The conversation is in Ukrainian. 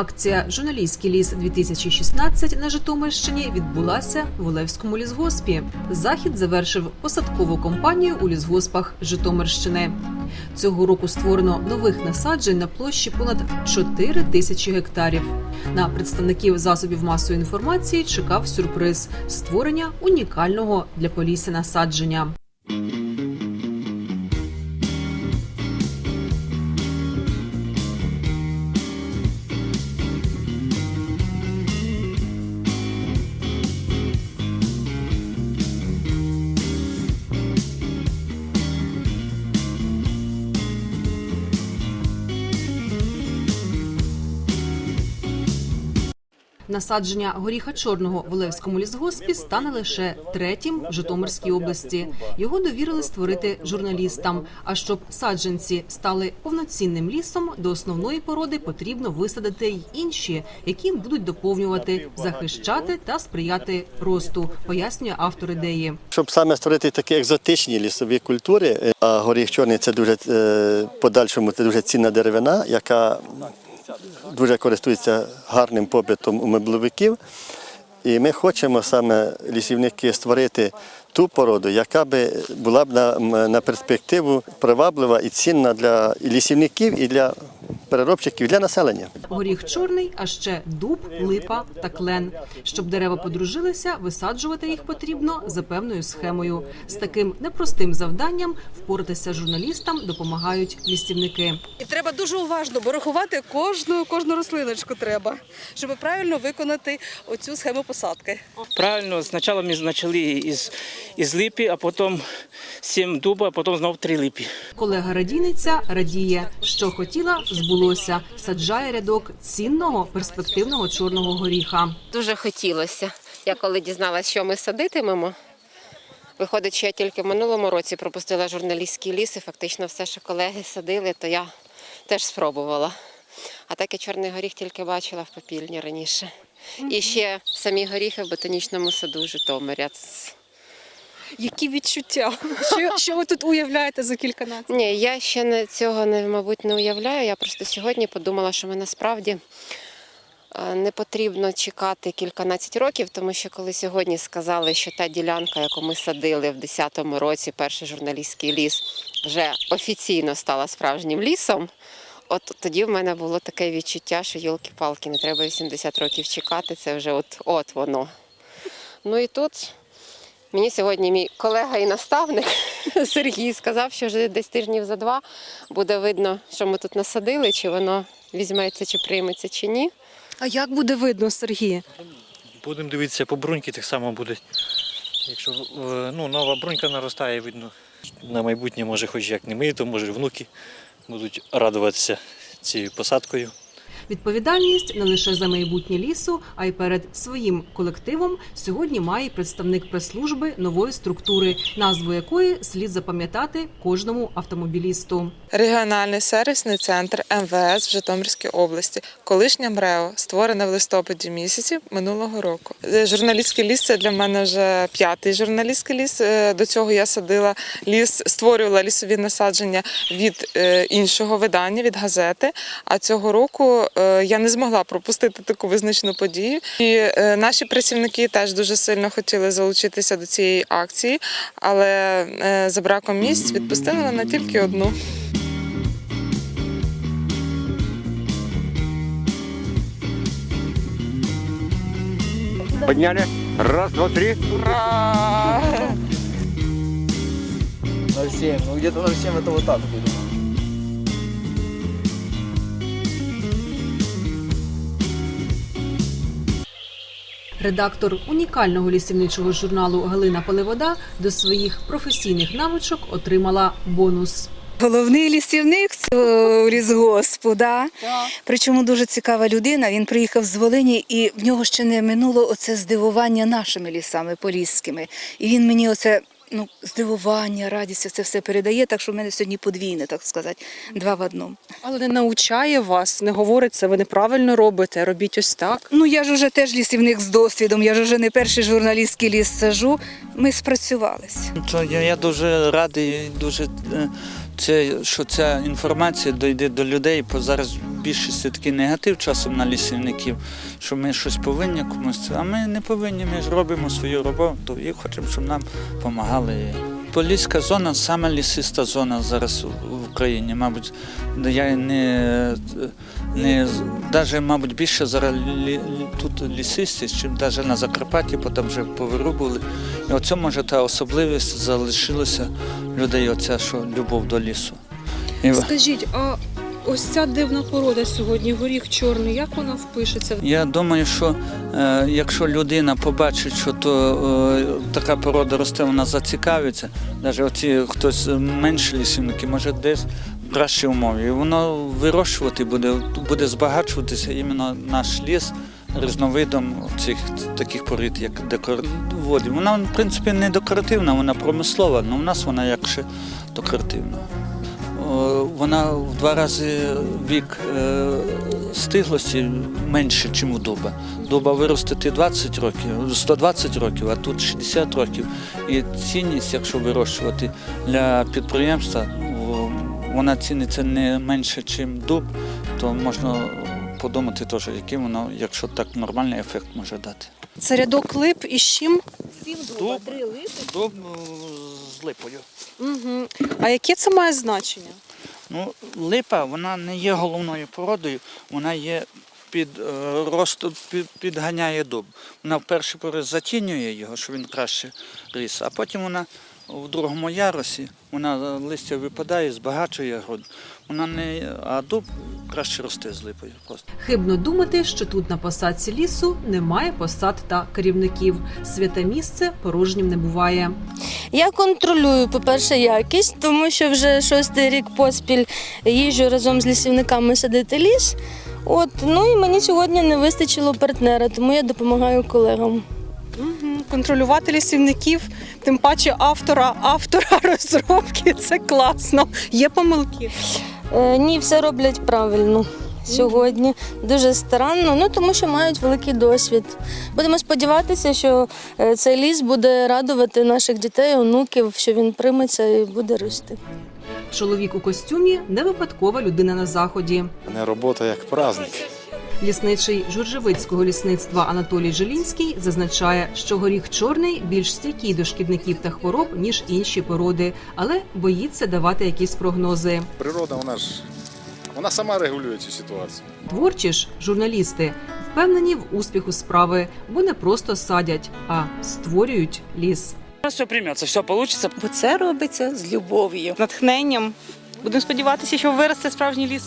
Акція Журналістський ліс 2016 на Житомирщині відбулася в Олевському лісгоспі. Захід завершив посадкову кампанію у лісгоспах Житомирщини. Цього року створено нових насаджень на площі понад 4 тисячі гектарів. На представників засобів масової інформації чекав сюрприз створення унікального для Полісся насадження. Насадження горіха чорного в Олевському лісгоспі стане лише третім в Житомирській області. Його довірили створити журналістам. А щоб саджанці стали повноцінним лісом, до основної породи потрібно висадити й інші, які будуть доповнювати, захищати та сприяти росту, пояснює автор ідеї. Щоб саме створити такі екзотичні лісові культури, е, а горіх чорний це дуже е, подальшому це дуже цінна деревина, яка дуже користується гарним попитом у мебловиків. І ми хочемо саме лісівники створити ту породу, яка би була б на, на перспективу приваблива і цінна для лісівників, і для переробчиків, і для населення. Горіх чорний, а ще дуб, липа та клен. Щоб дерева подружилися, висаджувати їх потрібно за певною схемою. З таким непростим завданням впоратися журналістам допомагають лісівники. І треба дуже уважно, бо рахувати кожну, кожну рослиночку треба, щоб правильно виконати оцю схему посадки. Правильно, спочатку ми почали із, із липи, а потім сім дуба, а потім знову три липи. Колега радійниця радіє, що хотіла, збулося. Саджає рядок цінного перспективного чорного горіха. Дуже хотілося. Я коли дізналася, що ми садитимемо. Виходить, що я тільки в минулому році пропустила журналістський ліс, і фактично все, що колеги садили, то я теж спробувала. А так я чорний горіх тільки бачила в попільні раніше. І ще самі горіхи в ботанічному саду Житомиря. Які відчуття? Що, що ви тут уявляєте за кілька націй? Ні, я ще не, цього не, мабуть, не уявляю. Я просто сьогодні подумала, що ми насправді не потрібно чекати кільканадцять років, тому що коли сьогодні сказали, що та ділянка, яку ми садили в 10-му році, перший журналістський ліс, вже офіційно стала справжнім лісом. От тоді в мене було таке відчуття, що йолки-палки, не треба 80 років чекати, це вже от, от воно. Ну і тут Мені сьогодні мій колега і наставник Сергій сказав, що вже десь тижнів за два буде видно, що ми тут насадили, чи воно візьметься, чи прийметься, чи ні. А як буде видно, Сергій? Будемо дивитися по бруньки, так само буде. Якщо е, ну, нова брунька наростає, видно. На майбутнє, може, хоч як не ми, то може внуки будуть радуватися цією посадкою. Відповідальність не лише за майбутнє лісу, а й перед своїм колективом сьогодні має представник прес-служби нової структури, назву якої слід запам'ятати кожному автомобілісту. Регіональний сервісний центр МВС в Житомирській області, колишня МРЕО, створене в листопаді місяці минулого року. Е, Журналістський ліс це для мене вже п'ятий журналістський ліс. Е, До цього я садила ліс, створювала лісові насадження від е, іншого видання, від газети. А цього року я не змогла пропустити таку визначну подію. І е, наші працівники теж дуже сильно хотіли залучитися до цієї акції, але е, за браком місць відпустили мене тільки одну. Подняли. Раз, два, три. Ура! 0,7. Ну где-то 0,7 это вот так вот, Редактор унікального лісівничого журналу Галина Поливода до своїх професійних навичок отримала бонус. Головний лісівник цього лісгоспу, да? причому дуже цікава людина. Він приїхав з Волині, і в нього ще не минуло оце здивування нашими лісами поліськими. І він мені оце ну, здивування, радість, це все передає. Так що в мене сьогодні подвійне, так сказати, два в одному. Але не навчає вас, не говорить це, ви неправильно робите, робіть ось так. Ну я ж уже теж лісівник з досвідом. Я ж уже не перший журналістський ліс сажу. Ми спрацювалися. Я, я дуже радий, дуже е, це, що ця інформація дійде до людей, бо зараз більшість такий негатив часом на лісівників, що ми щось повинні комусь, а ми не повинні, ми ж робимо свою роботу і хочемо, щоб нам допомагали. Поліська зона саме лісиста зона зараз в Україні. Мабуть, я не, не навіть, мабуть, більше зараз лі- тут лісистість, чим навіть на Закарпатті, бо там вже повирубували. І оце може та особливість залишилася людей, оця що любов до лісу. І Скажіть, а ось ця дивна порода сьогодні, горіх чорний, як вона впишеться? Я думаю, що е, якщо людина побачить, що то е, така порода росте, вона зацікавиться. Навіть оці хтось менші лісівники, може десь кращі умови. І воно вирощувати буде, буде збагачуватися іменно наш ліс різновидом цих таких порід, як декоративні. Вона, в принципі, не декоративна, вона промислова, але в нас вона як ще декоративна. Вона в два рази вік е, стиглості менше, ніж у дуба. Дуба виростити 20 років, 120 років, а тут 60 років. І цінність, якщо вирощувати для підприємства, вона ціниться не менше, ніж дуб, то можна подумати теж, який воно, якщо так нормальний ефект може дати. Це рядок лип із чим? Дуб, дуб з липою. Угу. А яке це має значення? Ну, липа вона не є головною породою, вона є під рост, під, підганяє дуб. Вона в перший пори затінює його, щоб він краще ріс, а потім вона в другому ярусі, вона е, листя випадає, збагачує ґрунт. Вона не, а дуб краще росте з липою просто. Хибно думати, що тут на посадці лісу немає посад та керівників. Святе місце порожнім не буває. Я контролюю, по-перше, якість, тому що вже шостий рік поспіль їжджу разом з лісівниками садити ліс. От, ну і мені сьогодні не вистачило партнера, тому я допомагаю колегам. Контролювати лісівників, тим паче автора, автора розробки це класно. Є помилки. Е, ні, все роблять правильно сьогодні. Дуже старанно, ну тому що мають великий досвід. Будемо сподіватися, що е, цей ліс буде радувати наших дітей, онуків, що він прийметься і буде рости. Чоловік у костюмі не випадкова людина на заході. Не робота як праздник. Лісничий журжевицького лісництва Анатолій Жилінський зазначає, що горіх чорний більш стійкий до шкідників та хвороб ніж інші породи, але боїться давати якісь прогнози. Природа, вона ж вона сама регулює цю ситуацію. Творчі ж журналісти впевнені в успіху справи, бо не просто садять, а створюють ліс. Все прийметься, все вийде. Бо це робиться з любов'ю. Натхненням. Будемо сподіватися, що виросте справжній ліс.